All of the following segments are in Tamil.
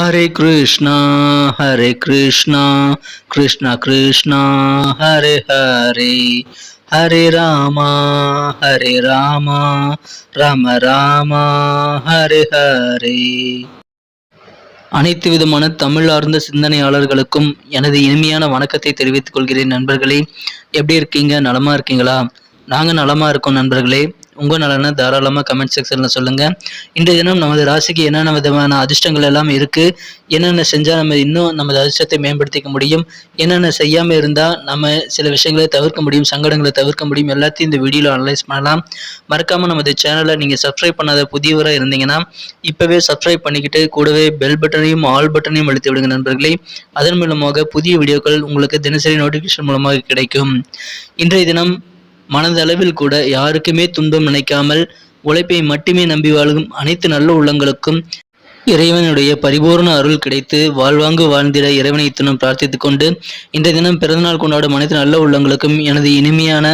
ஹரே கிருஷ்ணா ஹரே கிருஷ்ணா கிருஷ்ணா கிருஷ்ணா ஹரே ஹரே ஹரே ராமா ஹரே ராமா ராம ராமா ஹரே ஹரே அனைத்து விதமான தமிழார்ந்த சிந்தனையாளர்களுக்கும் எனது இனிமையான வணக்கத்தை தெரிவித்துக் கொள்கிறேன் நண்பர்களே. எப்படி இருக்கீங்க? நலமா இருக்கீங்களா? நாங்கள் நலமா இருக்கோம் நண்பர்களே. உங்கள் நலனை தாராளமாக கமெண்ட் செக்ஷனில் சொல்லுங்கள் இன்றைய தினம் நமது ராசிக்கு என்னென்ன விதமான அதிர்ஷ்டங்கள் எல்லாம் இருக்குது என்னென்ன செஞ்சால் நம்ம இன்னும் நமது அதிர்ஷ்டத்தை மேம்படுத்திக்க முடியும்? என்னென்ன செய்யாமல் இருந்தால் நம்ம சில விஷயங்களை தவிர்க்க முடியும்? சங்கடங்களை தவிர்க்க முடியும்? எல்லாத்தையும் இந்த வீடியோவில் அனலைஸ் பண்ணலாம். மறக்காமல் நமது சேனலை நீங்கள் சப்ஸ்கிரைப் பண்ணாத புதியவராக இருந்தீங்கன்னா இப்போவே சப்ஸ்கிரைப் பண்ணிக்கிட்டு கூடவே பெல் பட்டனையும் ஆல் பட்டனையும் அழுத்தி விடுங்க நண்பர்களே. அதன் மூலமாக புதிய வீடியோக்கள் உங்களுக்கு தினசரி நோட்டிஃபிகேஷன் மூலமாக கிடைக்கும். இன்றைய தினம் மனதளவில் கூட யாருக்குமே துன்பம் நினைக்காமல் உழைப்பை மட்டுமே நம்பி வாழும் அனைத்து நல்ல உள்ளங்களுக்கும் இறைவனுடைய பரிபூர்ண அருள் கிடைத்து வாழ்வாங்கு வாழ்ந்திட இறைவனை இத்தனம் பிரார்த்தித்துக் கொண்டு இன்றைய தினம் பிறந்தநாள் கொண்டாடும் அனைத்து நல்ல உள்ளங்களுக்கும் எனது இனிமையான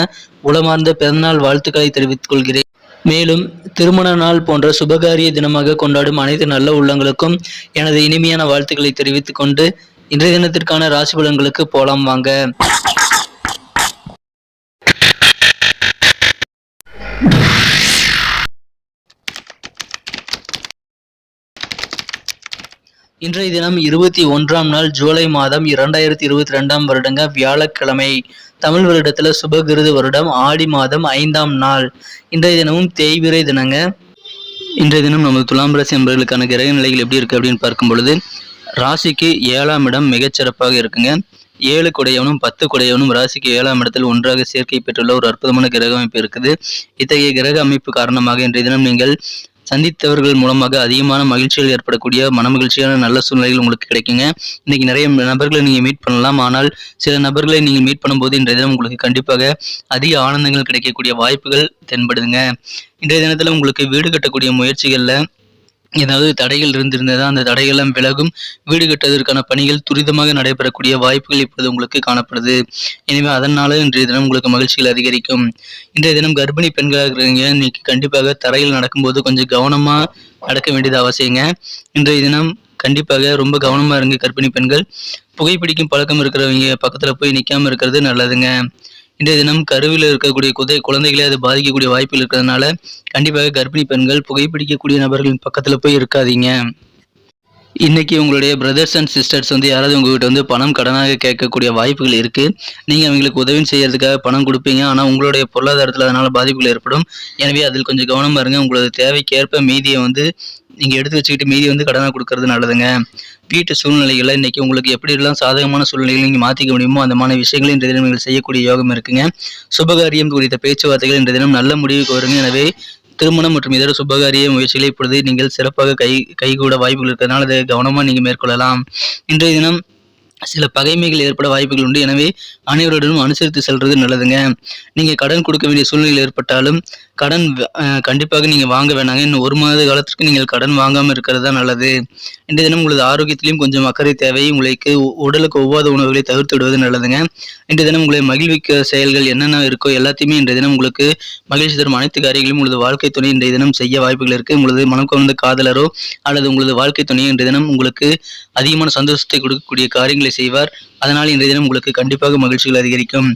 உளமார்ந்த பிறந்தநாள் வாழ்த்துக்களை தெரிவித்துக் கொள்கிறேன். மேலும் திருமண நாள் போன்ற சுபகாரிய தினமாக கொண்டாடும் அனைத்து நல்ல உள்ளங்களுக்கும் எனது இனிமையான வாழ்த்துக்களை தெரிவித்துக் கொண்டு இன்றைய தினத்திற்கான ராசி பலன்களுக்கு போலாம் வாங்க. இன்றைய தினம் இருபத்தி ஒன்றாம் நாள் ஜூலை மாதம் இரண்டாயிரத்தி இருபத்தி ரெண்டாம் வருடங்க வியாழக்கிழமை. தமிழ் வருடத்துல சுபகிருது வருடம் ஆடி மாதம் ஐந்தாம் நாள். இன்றைய தினமும் தேய்விரை தினங்க. இன்றைய தினம் நமது துலாம் ராசி என்பவர்களுக்கான கிரக நிலைகள் எப்படி இருக்கு அப்படின்னு பார்க்கும் பொழுது ராசிக்கு ஏழாம் இடம் மிகச்சிறப்பாக இருக்குங்க. ஏழு குடையவனும் பத்து குடையவனும் ராசிக்கு ஏழாம் இடத்தில் ஒன்றாக சேர்க்கை பெற்றுள்ள ஒரு அற்புதமான கிரக அமைப்பு இருக்குது. இத்தகைய கிரக அமைப்பு காரணமாக இன்றைய தினம் நீங்கள் சந்தித்தவர்கள் மூலமாக அதிகமான மகிழ்ச்சிகள் ஏற்படக்கூடிய மனமகிழ்ச்சியான நல்ல சூழ்நிலைகள் உங்களுக்கு கிடைக்குங்க. இன்னைக்கு நிறைய நபர்களை நீங்கள் மீட் பண்ணலாம். ஆனால் சில நபர்களை நீங்கள் மீட் பண்ணும்போது இன்றைய தினம் உங்களுக்கு கண்டிப்பாக அதிக ஆனந்தங்கள் கிடைக்கக்கூடிய வாய்ப்புகள் தென்படுதுங்க. இன்றைய தினத்தில் உங்களுக்கு வீடு கட்டக்கூடிய முயற்சிகளில் ஏதாவது தடைகள் இருந்திருந்ததா அந்த தடைகள்லாம் விலகும் வீடு கட்டுவதற்கான பணிகள் துரிதமாக நடைபெறக்கூடிய வாய்ப்புகள் இப்பொழுது உங்களுக்கு காணப்படுது. எனவே அதனால இன்றைய தினம் உங்களுக்கு மகிழ்ச்சிகள் அதிகரிக்கும். இன்றைய தினம் கர்ப்பிணி பெண்களாக இருக்கிறீங்க இன்னைக்கு கண்டிப்பாக தரையில் நடக்கும்போது கொஞ்சம் கவனமா நடக்க வேண்டியது அவசியங்க. இன்றைய தினம் கண்டிப்பாக ரொம்ப கவனமா இருங்க கர்ப்பிணி பெண்கள். புகைப்பிடிக்கும் பழக்கம் இருக்கிறவங்க பக்கத்துல போய் நிக்காம இருக்கிறது நல்லதுங்க. இன்றைய தினம் கருவில் இருக்கக்கூடிய குதை குழந்தைகளை அது பாதிக்கக்கூடிய வாய்ப்புகள் இருக்கிறதுனால கண்டிப்பாக கர்ப்பிணி பெண்கள் புகைப்பிடிக்கக்கூடிய நபர்களின் பக்கத்தில் போய் இருக்காதீங்க. இன்னைக்கு உங்களுடைய பிரதர்ஸ் அண்ட் சிஸ்டர்ஸ் வந்து யாராவது உங்ககிட்ட வந்து பணம் கடனாக கேட்கக்கூடிய வாய்ப்புகள் இருக்கு. நீங்க அவங்களுக்கு உதவி செய்யறதுக்காக பணம் கொடுப்பீங்க. ஆனா உங்களுடைய பொருளாதாரத்துல அதனால பாதிப்புகள் ஏற்படும். எனவே அதில் கொஞ்சம் கவனம் பாருங்க உங்களது தேவைக்கேற்ப மீதியை வந்து நீங்க எடுத்து வச்சுக்கிட்டு மீதி வந்து கடனாக கொடுக்கறது நல்லதுங்க. வீட்டு சூழ்நிலைகளை இன்னைக்கு உங்களுக்கு எப்படி எல்லாம் சாதகமான சூழ்நிலைகளை நீங்க மாத்திக்க முடியுமோ அந்தமான விஷயங்களை இன்றைய தினம் நீங்கள் செய்யக்கூடிய யோகம் இருக்குங்க. சுபகாரியம் குறித்த பேச்சுவார்த்தைகள் இன்றைய தினம் நல்ல முடிவுக்கு வருங்க. எனவே திருமணம் மற்றும் இதர சுபகாரிய முயற்சிகளை இப்பொழுது நீங்கள் சிறப்பாக கை கைகூட வாய்ப்புகள் இருக்கிறதுனால அதை கவனமாக நீங்கள் மேற்கொள்ளலாம். இன்றைய தினம் சில பகைமைகள் ஏற்பட வாய்ப்புகள் உண்டு. எனவே அனைவருடனும் அனுசரித்து செல்றது நல்லதுங்க. நீங்க கடன் கொடுக்க வேண்டிய சூழ்நிலைகள் ஏற்பட்டாலும் கடன் கண்டிப்பாக நீங்க வாங்க வேணாங்க. இன்னும் ஒரு மாத காலத்திற்கு நீங்கள் கடன் வாங்காமல் இருக்கிறது தான் நல்லது. இன்றைய தினம் உங்களது ஆரோக்கியத்திலையும் கொஞ்சம் அக்கறை தேவை. உங்களுக்கு உடலுக்கு ஒவ்வாத உணவுகளை தவிர்த்து விடுவது நல்லதுங்க. இன்றைய தினம் உங்களை மகிழ்விக்க செயல்கள் என்னென்ன இருக்கோ எல்லாத்தையுமே இன்றைய தினம் உங்களுக்கு மகிழ்ச்சி தரும். அனைத்து காரியங்களையும் உங்களது வாழ்க்கை துணை இன்றைய தினம் செய்ய வாய்ப்புகள் இருக்கு. உங்களது மனம் கவர்ந்த காதலரோ அல்லது உங்களது வாழ்க்கை துணை இன்றைய தினம் உங்களுக்கு அதிகமான சந்தோஷத்தை கொடுக்கக்கூடிய காரியங்களை செய்வார். அதனால் இன்றைய தினம் உங்களுக்கு கண்டிப்பாக மகிழ்ச்சிகள் அதிகரிக்கும்.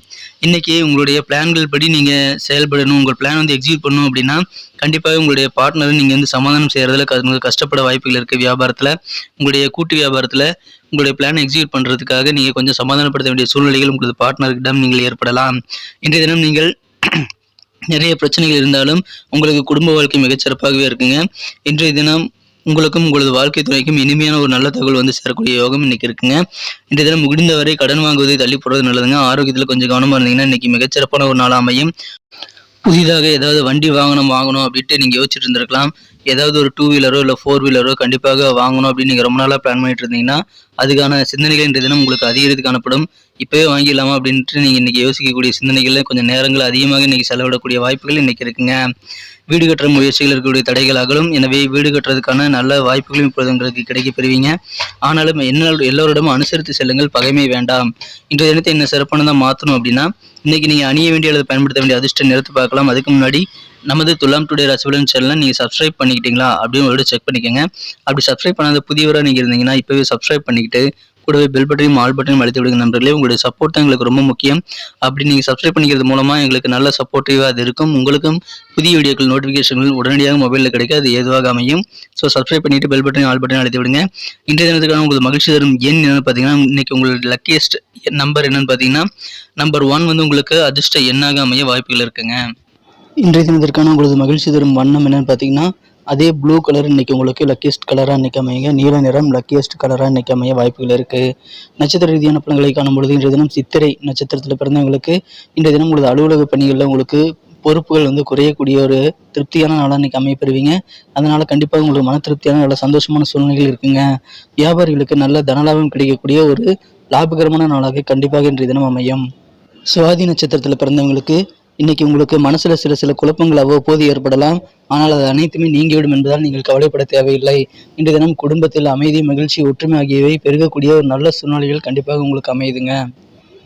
இன்னைக்கு உங்களுடைய பிளான்கள் படி நீங்க செயல்படணும். உங்கள் பிளான் வந்து எக்ஸிக்யூட் பண்ணும் அப்படின்னா கண்டிப்பாக உங்களுடைய பார்ட்னரை நீங்கள் வந்து சமாதானம் செய்கிறதுல க- கஷ்டப்பட வாய்ப்புகள் இருக்குது வியாபாரத்தில். உங்களுடைய கூட்டு வியாபாரத்தில் உங்களுடைய பிளான் எக்ஸிக்யூட் பண்றதுக்காக நீங்கள் கொஞ்சம் சமாதானப்படுத்த வேண்டிய சூழ்நிலைகள் உங்களது பார்ட்னர்கிடம் நீங்கள் ஏற்படலாம். இன்றைய தினம் நீங்கள் நிறைய பிரச்சனைகள் இருந்தாலும் உங்களுக்கு குடும்ப வாழ்க்கை மிகச்சிறப்பாகவே இருக்குங்க. இன்றைய தினம் உங்களுக்கும் உங்களது வாழ்க்கை துறைக்கும் இனிமையான ஒரு நல்ல தகவல் வந்து சேரக்கூடிய யோகம் இன்னைக்கு இருக்குங்க. இன்றைய தினம் முடிந்தவரை கடன் வாங்குவதை தள்ளி போடுறது நல்லதுங்க. ஆரோக்கியத்தில் கொஞ்சம் கவனமாக இருந்தீங்கன்னா இன்னைக்கு மிகச்சிறப்பான ஒரு நாள் அமையும். புதிதாக ஏதாவது வண்டி வாங்கணும் வாங்கணும் அப்படின்ட்டு நீங்கள் யோசிச்சுட்டு இருந்திருக்கலாம். ஏதாவது ஒரு டூ வீலரோ இல்லை ஃபோர் வீலரோ கண்டிப்பாக வாங்கணும் அப்படின்னு நீங்கள் ரொம்ப நாளாக பிளான் பண்ணிட்டு இருந்தீங்கன்னா அதுக்கான சிந்தனைகள் இன்றைய தினம் உங்களுக்கு அதிகரித்து காணப்படும். இப்போயே வாங்கிடலாமா அப்படின்ட்டு நீங்கள் இன்னைக்கு யோசிக்கக்கூடிய சிந்தனைகளில் கொஞ்சம் நேரங்கள் அதிகமாக இன்னைக்கு செலவிடக்கூடிய வாய்ப்புகள் இன்னைக்கு இருக்குங்க. வீடு கட்டுற முயற்சிகள் இருக்கக்கூடிய தடைகள் அகலும். எனவே வீடு கட்டுறதுக்கான நல்ல வாய்ப்புகளும் இப்பொழுது உங்களுக்கு கிடைக்க பெறுவீங்க. ஆனாலும் என்ன எல்லோரிடமும் அனுசரித்து செல்லுங்கள். பகைமை வேண்டாம். இன்றைய தினத்தை என்ன சிறப்பானதாக மாற்றணும் அப்படின்னா இன்னைக்கு நீங்கள் அணிய வேண்டிய அல்லது பயன்படுத்த வேண்டிய அதிர்ஷ்ட நிறத்தை பார்க்கலாம். அதுக்கு முன்னாடி நமது துலாம் டுடே ரசபலன் சேனலை நீங்கள் சப்ஸ்கிரைப் பண்ணிக்கிட்டீங்களா? அப்படின்னு ஒரு செக் பண்ணிக்கோங்க. அப்படி சப்ஸ்கிரைப் பண்ணாத புதியவராக நீங்கள் இருந்தீங்கன்னா இப்போவே சப்ஸ்கிரைப் பண்ணிக்கிட்டு கூடவே பெல் பட்டனையும் ஆல் பட்டனையும் அழுத்தி விடுங்க நண்பர்களே. உங்களுடைய சப்போர்ட் தான் எங்களுக்கு ரொம்ப முக்கியம். அப்படி நீங்கள் சப்ஸ்கிரைப் பண்ணிக்கிறது மூலமாக எங்களுக்கு நல்ல சப்போர்ட்டிவாக அது இருக்கும். உங்களுக்கும் புதிய வீடியோக்கள் நோட்டிஃபிகேஷன்கள் உடனடியாக மொபைலில் கிடைக்க அது ஏதுவாக அமையும். ஸோ சப்ஸ்கிரைப் பண்ணிவிட்டு பெல் பட்டனையும் ஆல் பட்டனையும் அழுத்தி விடுங்க. இன்றைய தினத்துக்கான உங்களுக்கு மகிழ்ச்சி தரும் எண் என்னென்னு பார்த்தீங்கன்னா இன்னைக்கு உங்களுக்கு லக்கியஸ்ட் நம்பர் என்னென்னு பார்த்தீங்கன்னா நம்பர் ஒன் வந்து உங்களுக்கு அதிர்ஷ்ட எண்ணாக அமைய வாய்ப்புகள் இருக்குங்க. இன்றைய தினத்திற்கான உங்களது மகிழ்ச்சி தரும் வண்ணம் என்னன்னு பார்த்தீங்கன்னா அதே ப்ளூ கலர் இன்னைக்கு உங்களுக்கு லக்கியஸ்ட் கலராக இன்றைக்கி அமையுங்க. நீல நிறம் லக்கியஸ்ட் கலராக இன்னைக்கு அமைய வாய்ப்புகள் இருக்குது நட்சத்திர ரீதியான பலன்களை காணும் பொழுது இன்றைய தினம் சித்திரை நட்சத்திரத்தில் பிறந்தவங்களுக்கு இன்றைய தினம் உங்களது அலுவலக பணிகளில் உங்களுக்கு பொறுப்புகள் வந்து குறையக்கூடிய ஒரு திருப்தியான நாளாக இன்றைக்கி அமைய பெறுவீங்க கண்டிப்பாக உங்களுக்கு மன திருப்தியான நல்ல சந்தோஷமான சூழ்நிலைகள் இருக்குங்க. வியாபாரிகளுக்கு நல்ல தனலாபம் கிடைக்கக்கூடிய ஒரு லாபகரமான நாளாக கண்டிப்பாக இன்றைய தினம் அமையும். சுவாதி நட்சத்திரத்தில் பிறந்தவங்களுக்கு இன்னைக்கு உங்களுக்கு மனசுல சில சில குழப்பங்கள் அவ்வப்போது ஏற்படலாம். ஆனால் அது அனைத்துமே நீங்கிவிடும் என்பதால் நீங்கள் கவலைப்பட தேவையில்லை. இன்று தினம் குடும்பத்தில் அமைதி மகிழ்ச்சி ஒற்றுமை ஆகியவை பெருகக்கூடிய ஒரு நல்ல சூழ்நிலைகள் கண்டிப்பாக உங்களுக்கு அமையுதுங்க.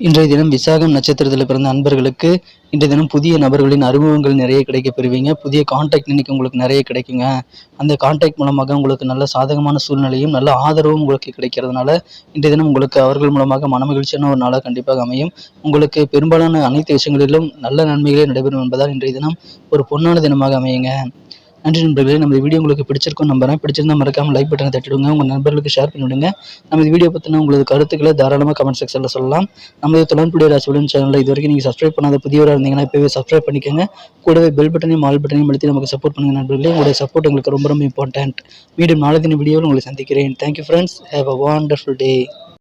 இன்றைய தினம் விசாகம் நட்சத்திரத்தில் பிறந்த அன்பர்களுக்கு இன்றைய தினம் புதிய நபர்களின் அறிமுகங்கள் நிறைய கிடைக்க பெறுவீங்க. புதிய கான்டாக்ட் இன்னைக்கு உங்களுக்கு நிறைய கிடைக்குங்க. அந்த கான்டாக்ட் மூலமாக உங்களுக்கு நல்ல சாதகமான சூழ்நிலையும் நல்ல ஆதரவும் உங்களுக்கு கிடைக்கிறதுனால இன்றைய தினம் உங்களுக்கு அவர்கள் மூலமாக மனமகிழ்ச்சியான ஒரு நாளாக கண்டிப்பாக அமையும். உங்களுக்கு பெரும்பாலான அனைத்து விஷயங்களிலும் நல்ல நன்மைகளே நடைபெறும் என்பதால் இன்றைய தினம் ஒரு பொன்னான தினமாக அமையுங்க. நன்றி நண்பர்களே. நம்ம வீடியோ உங்களுக்கு பிடிச்சிருக்கும் நம்புறேன். பிடிச்சிருந்தா மறக்காம லைக் பட்டனை தட்டிடுங்க. உங்கள் நண்பர்களுக்கு ஷேர் பண்ணிவிடுங்க. நம்ம வீடியோ பற்றின உங்களது கருத்துக்களை தாராளமாக கமெண்ட் செக்ஷனில் சொல்லலாம். நம்ம தொழில்புடைய ராசிபலன் சேனலில் இது வரைக்கும் நீங்கள் சப்ஸ்கிரைப் பண்ணாத புதியவராக இருந்தீங்கன்னா இப்போவே சப்ஸ்கிரைப் பண்ணிக்கோங்க. கூடவே பெல் பட்டனையும் ஆல் பட்டனையும் அழுத்தி நமக்கு சப்போர்ட் பண்ணுங்கள் நண்பர்களே. உங்களுடைய சப்போர்ட் எங்களுக்கு ரொம்ப ரொம்ப இம்பார்ட்டன்ட் மீண்டும் நாளை தின வீடியோவில் உங்களை சந்திக்கிறேன். Thank you friends have a wonderful day